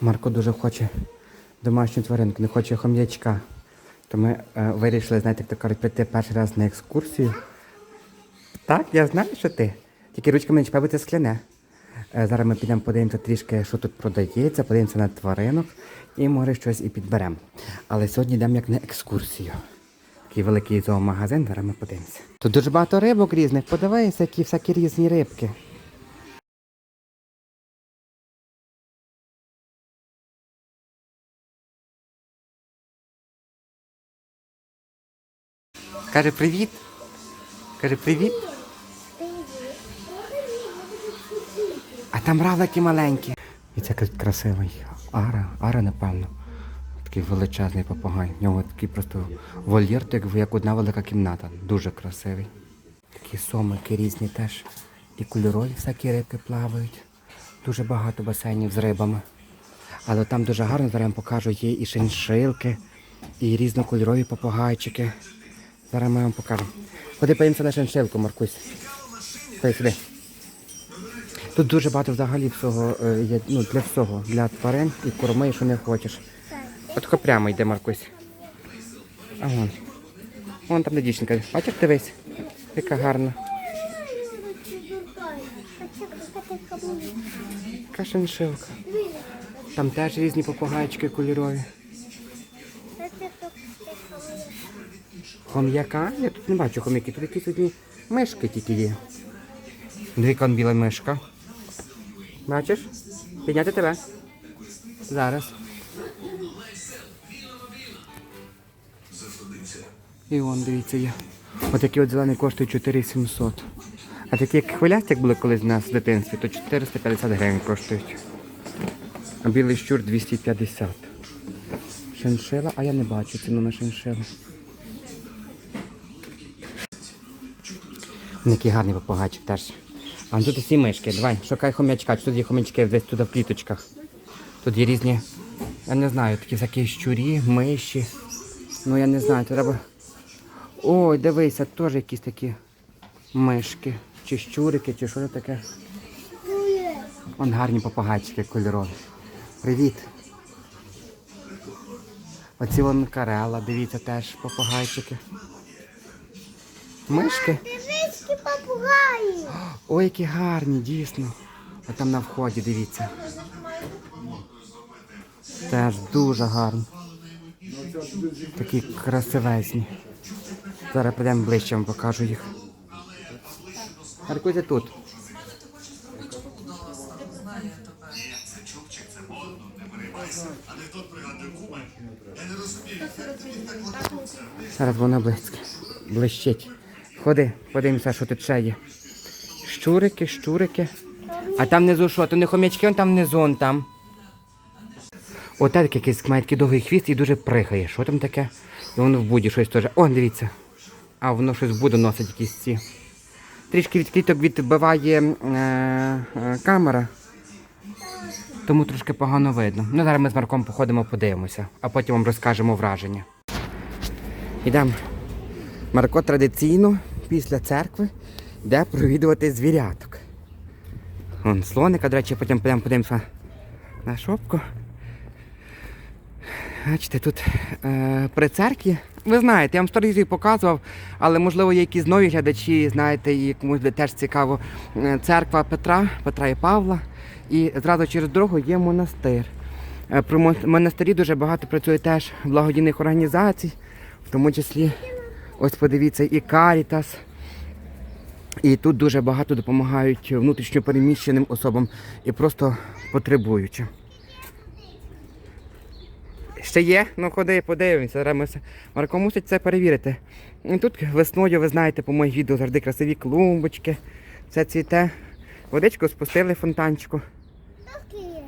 Марко дуже хоче домашню тваринку, не хоче хом'ячка. То ми е, вирішили, знаєте, як то кажуть, піти перший раз на екскурсію. Так, я знаю, що ти. Тільки ручками не чіпай, бо це скляне. Е, зараз ми підемо подивимося трішки, що тут продається, подивимося на тваринок і може щось і підберемо. Але сьогодні йдемо як на екскурсію. Такий великий зоомагазин, зараз ми подивимося. Тут дуже багато рибок різних, подивися, які всякі різні рибки. Каже привіт. Каже привіт. А там равлики маленькі. І це красивий. Ара, ара, напевно. Такий величезний попугай. В нього такий просто вольєр, як, одна велика кімната. Дуже красивий. Такі сомики різні теж. І кольорові всякі рибки плавають. Дуже багато басейнів з рибами. Але там дуже гарно, зараз покажу, є і шиншилки, і різнокольорові попугайчики. Зараз ми вам покажемо. Ходи подивимося на шиншилку, Маркусь. Ходи сюди. Тут дуже багато взагалі всього е, є, ну, для всього, для тварин і корми, що не хочеш. От тако прямо йде Маркусь. Вон. Вон там де дівчинка. Бачиш, дивись. Яка гарна. Яка шиншилка. Там теж різні попугайчики кольорові. Хом'яка? Я тут не бачу хом'яки, тут якісь одні мишки тільки є. Дві біла мишка. Бачиш? Підняти тебе. Зараз. І вон, дивіться, є. Отакі от зелені коштують 4700. А такі як хвилясті, як були колись в нас в дитинстві, то 450 гривень коштують. А білий щур 250. Шиншила, а я не бачу ціну на шиншилу. Який гарний попугайчик теж. А тут усі мишки. Давай, шукай хомячка. Тут є хомячки десь туди в кліточках. Тут є різні, я не знаю, такі всякі щурі, миші. Ну я не знаю, треба. Ой, дивися, теж якісь такі мишки. Чи щурики, чи що це таке. Вон гарні попугайчики кольорові. Привіт. Оці вон карела, дивіться, теж попугайчики. Мишки. Попугаї. Ой, які гарні, дійсно. А там на вході, дивіться. Теж дуже гарні. Такі красивезні. Зараз прийдемо ближче, вам покажу їх. Аркуйте тут. Зараз воно близько. Блищить. Ходи, подивимося, що тут ще є. Щурики, щурики. А там внизу що? То не хомячки, он там внизу, он там. Оте таке якийсь має довгий хвіст і дуже прихає. Що там таке? І воно в буді щось теж. О, дивіться. А воно щось в буду носить якісь ці. Трішки від кліток відбиває е, е, камера. Тому трошки погано видно. Ну, зараз ми з Марком походимо, подивимося, а потім вам розкажемо враження. Йдемо. Марко традиційно після церкви йде провідувати звіряток. Вон слоника, до речі, потім підемо подивимося на шопку. Бачите, тут е, при церкві. Ви знаєте, я вам сто разів показував, але можливо є якісь нові глядачі, знаєте, і комусь буде теж цікаво. Е, Церква Петра, Петра і Павла. І зразу через дорогу є монастир. Е, При монастирі дуже багато працює теж благодійних організацій, в тому числі, ось подивіться, і Карітас. І тут дуже багато допомагають внутрішньо переміщеним особам і просто потребуючим. Ще є? Ну ходи, подивимося. Зараз. Марко мусить це перевірити. І Тут весною, ви знаєте, по моїх відео завжди красиві клумбочки. Все цвіте. Водичку спустили фонтанчику. І є.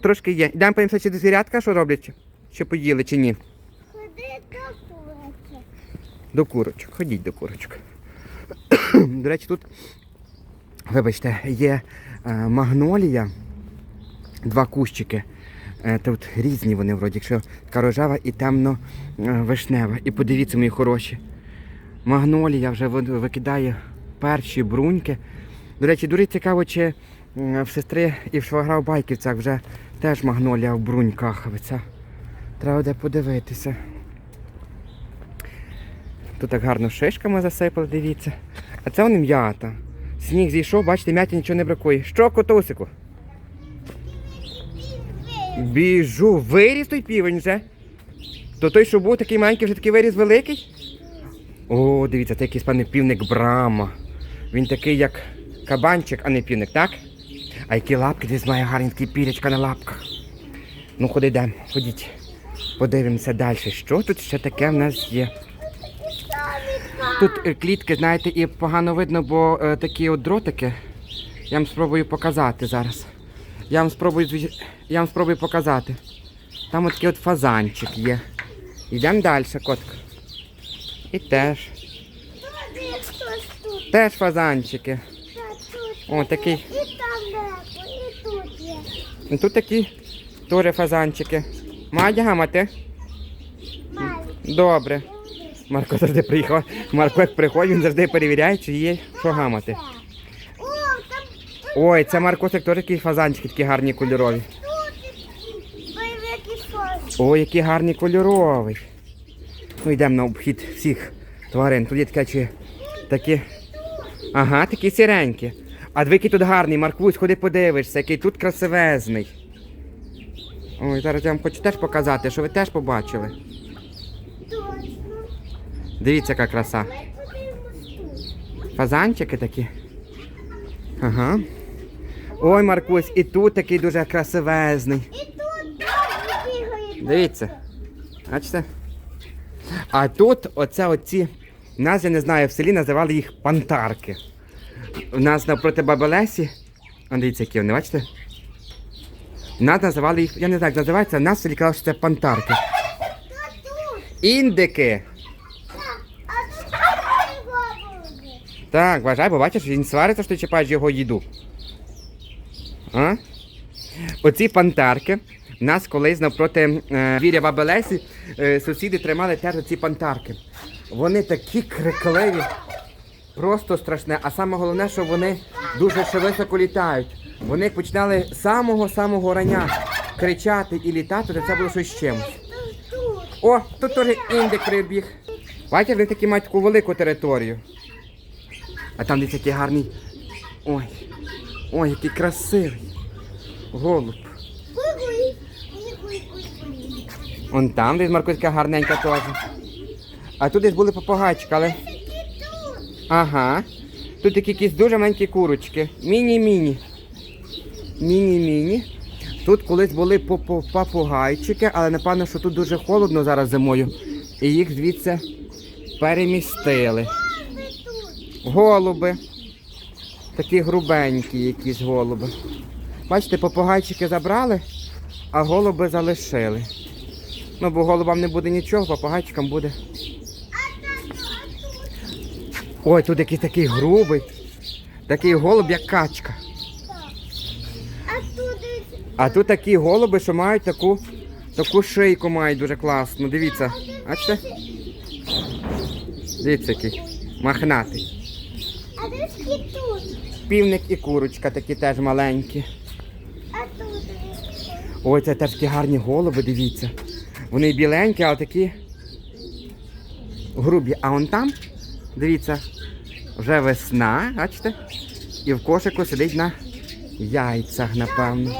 Трошки є. Йдемо подивимося, чи до звірятка що роблять, чи- поїли, чи ні. Ходи. До курочок. Ходіть до курочок. До речі, тут, вибачте, є е, магнолія, два кущики. Е, тут різні вони вроді, якщо така рожева і темно е. І подивіться, мої хороші. Магнолія вже викидає перші бруньки. До речі, дуже цікаво, чи В сестри і в швагра в байківцях вже теж магнолія в бруньках. Треба де подивитися. Тут так гарно шишками засипали, дивіться. А це вони м'ята. Сніг зійшов, бачите, м'яті нічого не бракує. Що, котусику? Біжу, виріс той півень вже. То той, що був такий маленький, вже такий виріс великий. О, дивіться, це якийсь пане півник Брама. Він такий, як кабанчик, а не півник, так? А які лапки десь має гарні такі пірячка на лапках. Ну, ходи йдемо, ходіть. Подивимося далі. Що тут ще таке в нас є? Тут е, клітки, знаєте, і погано видно, бо е, такі от дротики. Я вам спробую показати зараз. Я вам спробую, я вам спробую показати. Там от такий от фазанчик є. Йдемо далі, котка. І теж. Теж фазанчики. О, такий. І там і тут є. І тут такі теж фазанчики. Мають гамати? Маленький. Добре. Марко завжди приїхав. Марко як приходить, він завжди перевіряє, чи є що гамати. Ой, це Маркосик теж такі фазанчики, такі гарні кольорові. Ой, який гарний кольоровий. Ну йдемо на обхід всіх тварин. Тут є таке чи такі. Ага, такі сіренькі. А який тут гарний, Маркусь, ходи подивишся, який тут красивезний. Ой, зараз я вам хочу теж показати, що ви теж побачили. Дивіться, яка краса. Фазанчики такі. Ага. Ой, Маркусь, і тут такий дуже красивезний. І тут бігають. Дивіться. Бачите? А тут оце оці, нас, я не знаю, в селі називали їх пантарки. У нас навпроти Бабелесі. А дивіться, які вони, бачите? Нас називали їх, я не знаю, як називається, а нас в селі казали, що це пантарки. Індики. Так. А тут такий голуби. Так, вважай, бо бачиш, він свариться, що ти чіпаєш його їду. А? Оці пантарки. Нас колись навпроти е, віря Бабелесі е, сусіди тримали теж оці пантарки. Вони такі крикливі, просто страшне. А саме головне, що вони дуже ще літають. Вони починали з самого-самого рання кричати і літати, то це було щось з чимось. О, тут теж індик прибіг. Бачите, вони такі мають таку велику територію. А там десь який гарний. Ой. Ой, який красивий. Голуб. Вон там десь Маркуська гарненька теж. А тут десь були попугайчики, але. Ага. Тут такі якісь дуже маленькі курочки. Міні-міні. Міні-міні. Тут колись були папугайчики, але напевно, що тут дуже холодно зараз зимою. І їх звідси перемістили. Голуби. Такі грубенькі якісь голуби. Бачите, попугайчики забрали, а голуби залишили. Ну, бо голубам не буде нічого, попугайчикам буде. Ой, тут якийсь такий грубий. Такий голуб, як качка. А тут такі голуби, що мають таку, таку шийку мають дуже класну. Дивіться. Бачите? Дивіться який. Махнатий. Десь тут. Півник і курочка такі теж маленькі. А тут. Ой, це теж такі гарні голуби, дивіться. Вони біленькі, але такі грубі. А он там, дивіться, вже весна, бачите? І в кошику сидить на яйцях, напевно.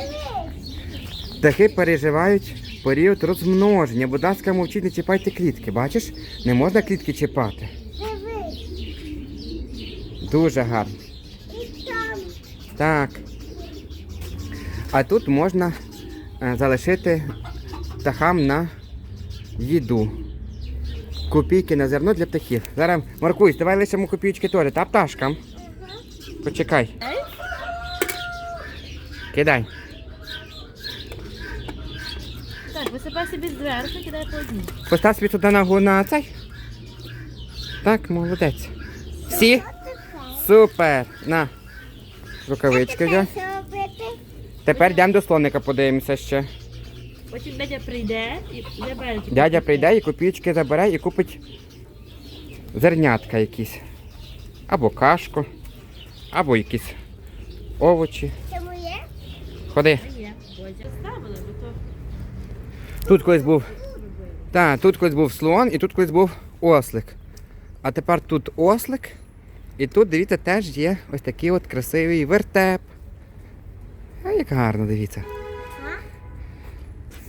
Птахи переживають період розмноження. Будь ласка, мовчіть, не чіпайте клітки. Бачиш? Не можна клітки чіпати. Дуже гарно. Так. А тут можна е, залишити птахам на їду. Копійки на зерно для птахів. Зараз, Маркусь, давай лишимо копійки теж, та пташкам. Почекай. Кидай. Так, висипай собі зверху, кидай по одній. Постав собі туди ногу на цей. Так, молодець. Всі? Супер. На. Рукавички робити? Тепер йдемо до слоника, подивимося ще. Потім дядя прийде і забере. Дядя копійки. прийде і копійки забере і купить зернятка якісь. Або кашку, або якісь овочі. Це мої Ходи. Є. Ставили, бо то Тут колись був. Так, тут колись був слон і тут колись був ослик. А тепер тут ослик. І тут, дивіться, теж є ось такий от красивий вертеп. А як гарно, дивіться.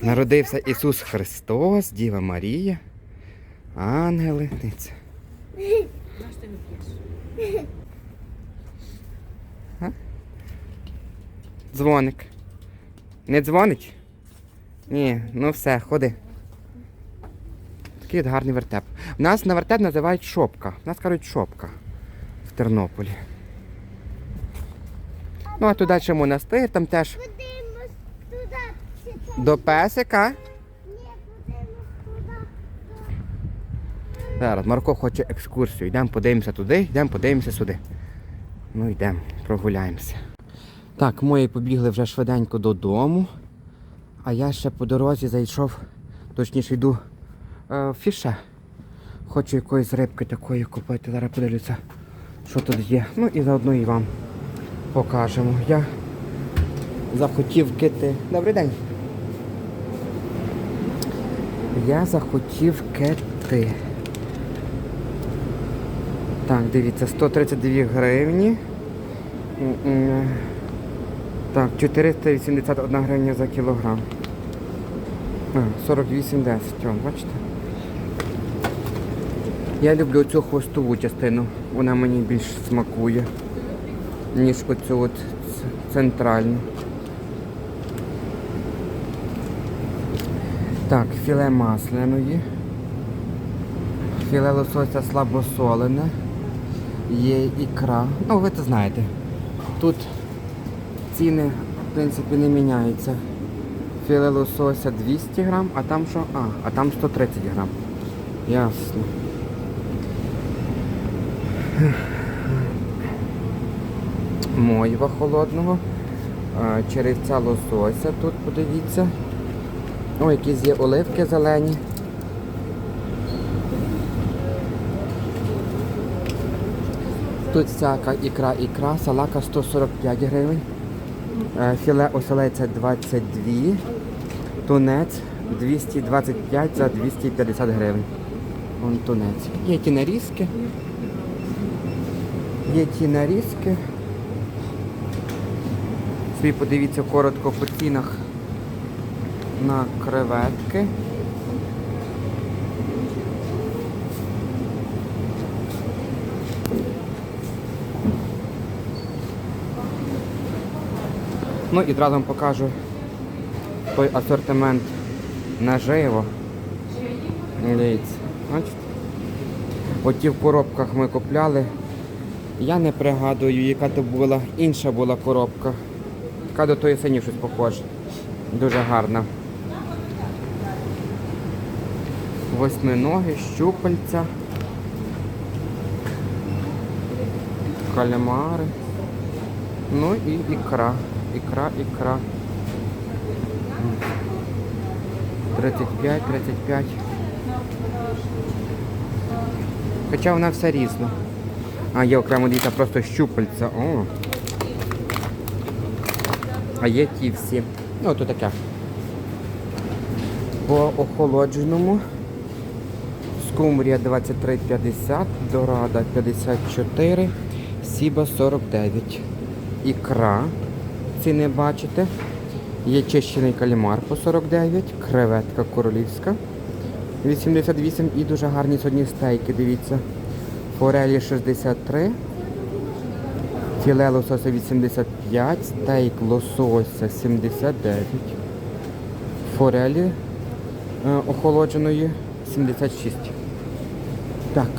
Народився Ісус Христос, Діва Марія, ангели. Дивіться. Дзвоник. Не дзвонить? Ні, ну все, ходи. Такий от гарний вертеп. У нас на вертеп називають шопка. У нас кажуть шопка Тернополі. Ну, а туди ще монастир, там теж до песика. Зараз Марко хоче екскурсію. Йдемо подивимося туди, йдемо подивимося сюди. Ну йдемо, прогуляємося. Так, мої побігли вже швиденько додому. А я ще по дорозі зайшов, точніше йду е, в фіше. Хочу якоїсь рибки такої купити. Зараз подивлюся, що тут є. Ну і заодно і вам покажемо. Я захотів кити. Добрий день. Я захотів кити. Так, дивіться, 132 гривні. Так, 481 гривня за кілограм. А, 48,10, бачите? Я люблю цю хвостову частину. Вона мені більш смакує, ніж оцю от центральну. Так, філе масляної. Філе лосося слабосолене. Є ікра. Ну, ви це знаєте. Тут ціни, в принципі, не міняються. Філе лосося 200 грам, а там що? А, а там 130 грам. Ясно. Мойва холодного. Черевця лосося тут подивіться. О, якісь є оливки зелені. Тут всяка ікра ікра, салака 145 гривень. Е, Філе оселеця 22. Тунець 225 за 250 гривень. Вон тунець. Є ті нарізки. Є ті нарізки. Собі подивіться коротко по цінах на креветки. Ну і одразу вам покажу той асортимент наживо. Дивіться, бачите? Оті в коробках ми купляли. Я не пригадую, яка то була. Інша була коробка. Така до тої синів щось похоже. Дуже гарна. Восьминоги, щупальця. Кальмари. Ну і ікра. Ікра, ікра. 35, 35. Хоча вона вся різна. А, є окремо дивіться просто щупальця. О. А є ті всі. Ну, то таке. По охолодженому. Скумрія 23,50, Дорада 54, Сіба 49. Ікра. Ціни бачите. Є чищений калімар по 49, креветка королівська 88 і дуже гарні сьогодні стейки, дивіться. Форелі 63, філе лосося 85, стейк лосося 79, форелі е, охолодженої 76. Так.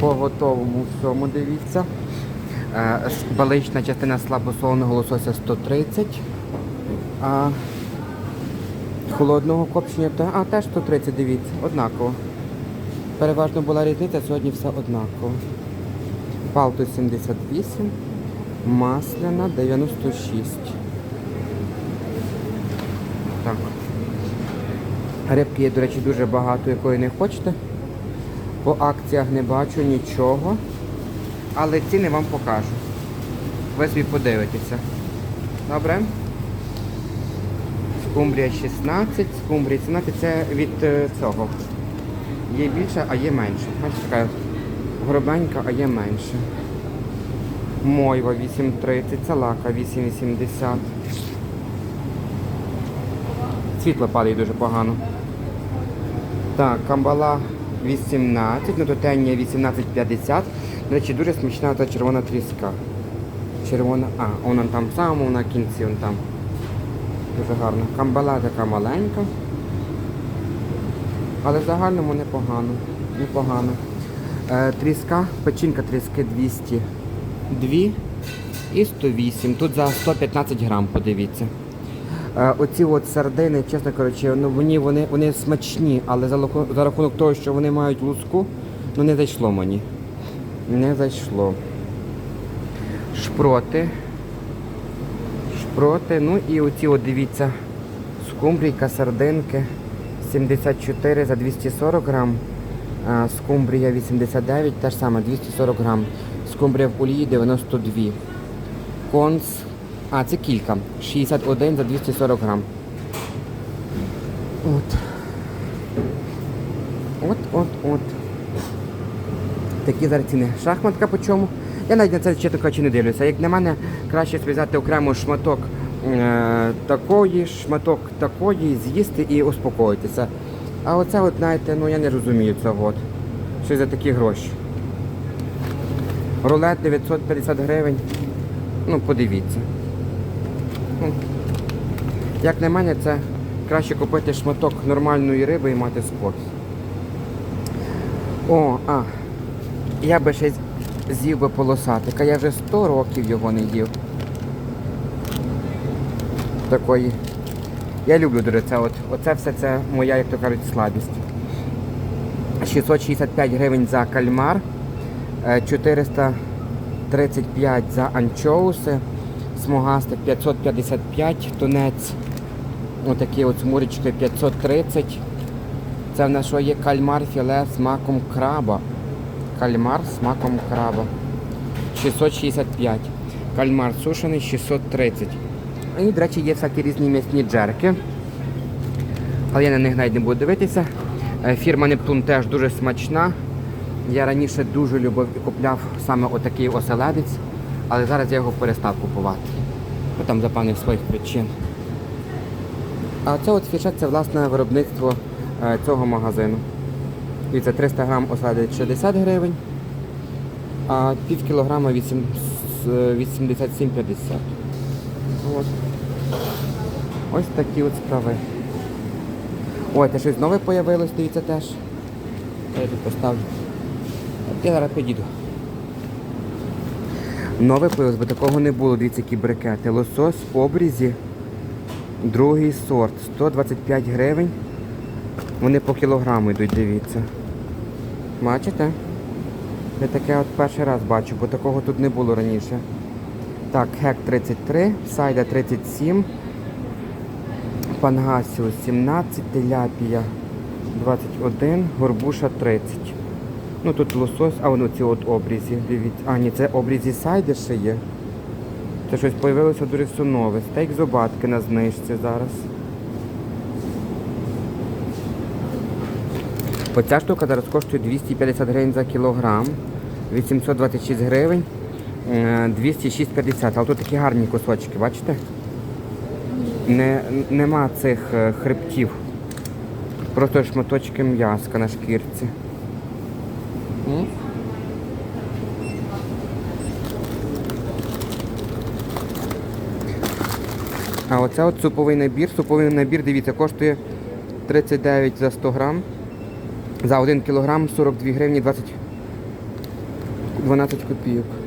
По готовому всьому дивіться. Е, Балична частина слабосоленого лосося 130. А холодного копчення а, теж 130, дивіться, однаково. Переважно була різниця, сьогодні все однаково. Палто 78, масляна 96. Так. Рибки є, до речі, дуже багато, якої не хочете. По акціях не бачу нічого. Але ціни вам покажу. Ви собі подивитеся. Добре. Скумбрія 16, скумбрія 17 це від е, цього. Є більше, а є менше. Бачите, така грубенька, а є менше. Мойва 8,30, салака 8,80. Світло падає дуже погано. Так, камбала 18, нототення 18,50. До речі, дуже смачна та червона тріска. Червона, а, вона там сама, на кінці, вон там. Дуже гарно. Камбала така маленька. Але в загальному непогано. Непогано. Е, тріска, печінка тріски 202 і 108. Тут за 115 грам, подивіться. Е, оці от сардини, чесно кажучи, ну вони, вони, вони смачні, але за, рахунок того, що вони мають луску, ну не зайшло мені. Не зайшло. Шпроти. Шпроти. Ну і оці от дивіться. Скумбрійка, сардинки 74 за 240 грам. Скумбрія 89, теж саме 240 грам. Скумбрія в олії 92. Конс. А, це кілька. 61 за 240 грам. От. От, от, от. Такі зараз ціни. Шахматка по чому? Я навіть на це чесно кажучи, не дивлюся. Як на мене, краще зв'язати окремо шматок такої, шматок такої, з'їсти і успокоїтися. А оце, от, знаєте, ну я не розумію цього. От. Що за такі гроші. Рулет 950 гривень. Ну, подивіться. Ну, як на мене, це краще купити шматок нормальної риби і мати спокій. О, а, я би ще з'їв би полосатика. Я вже 100 років його не їв. Такої. Я люблю дуже це. От, оце все це моя, як то кажуть, слабість. 665 гривень за кальмар, е, 435 за анчоуси, смугастик 555, тунець. Отакі от смуречки 530. Це в нас що є кальмар філе з маком краба. Кальмар з маком краба. 665. Кальмар сушений 630. І, до речі, є всякі різні м'ясні джерки. Але я на них навіть не буду дивитися. Е, Фірма Нептун теж дуже смачна. Я раніше дуже любив і купляв саме отакий оселедець, але зараз я його перестав купувати. Ну, там за певних своїх причин. А це от фішет це власне виробництво е, цього магазину. І це 300 грам оселедець 60 гривень, а пів кілограма вісім- с- е, 87,50. От. Ось такі от справи. Ой, те щось нове появилось, дивіться теж. Я тут поставлю. Я зараз підійду. Нове появилось, бо такого не було, дивіться, які брикети. Лосось в обрізі. Другий сорт. 125 гривень. Вони по кілограму йдуть, дивіться. Бачите? Я таке от перший раз бачу, бо такого тут не було раніше. Так, хек 33, сайда 37, пангасіус 17, теляпія 21, горбуша 30. Ну тут лосось, а воно ці от обрізі, дивіться. А, ні, це обрізі сайди ще є. Це щось появилося дуже все нове. Стейк зубатки на знижці зараз. Оця штука зараз коштує 250 гривень за кілограм, 826 гривень, 206,50. Але тут такі гарні кусочки, бачите? Не, нема цих е, хребтів. Просто шматочки м'яска на шкірці. А оце от суповий набір. Суповий набір, дивіться, коштує 39 за 100 грам. За 1 кілограм 42 гривні 20, 12 копійок.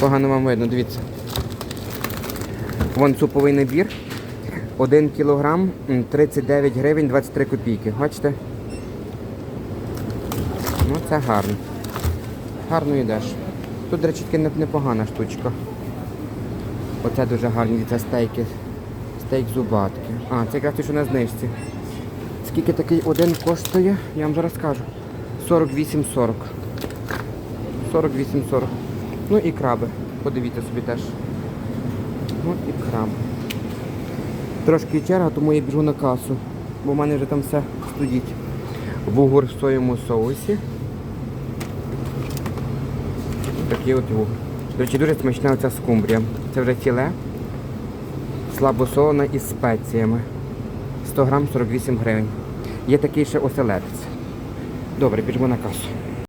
Погано вам видно, дивіться. Вон суповий набір. 1 кілограм 39 гривень 23 копійки. Бачите? Ну це гарно. Гарно йдеш. Тут, до речі, непогана штучка. Оце дуже гарні це стейки. Стейк зубатки. А, це якраз що на знижці. Скільки такий один коштує, я вам зараз скажу. 48,40. 48,40. Ну і краби. Подивіться собі теж. О, і краб. Трошки черга, тому я біжу на касу, бо в мене вже там все стоїть. Вугор в соєму соусі. Такий от вугор. До речі, дуже смачна оця скумбрія. Це вже філе, слабосолена із спеціями. 100 грам 48 гривень. Є такий ще оселедець. Добре, біжимо на касу.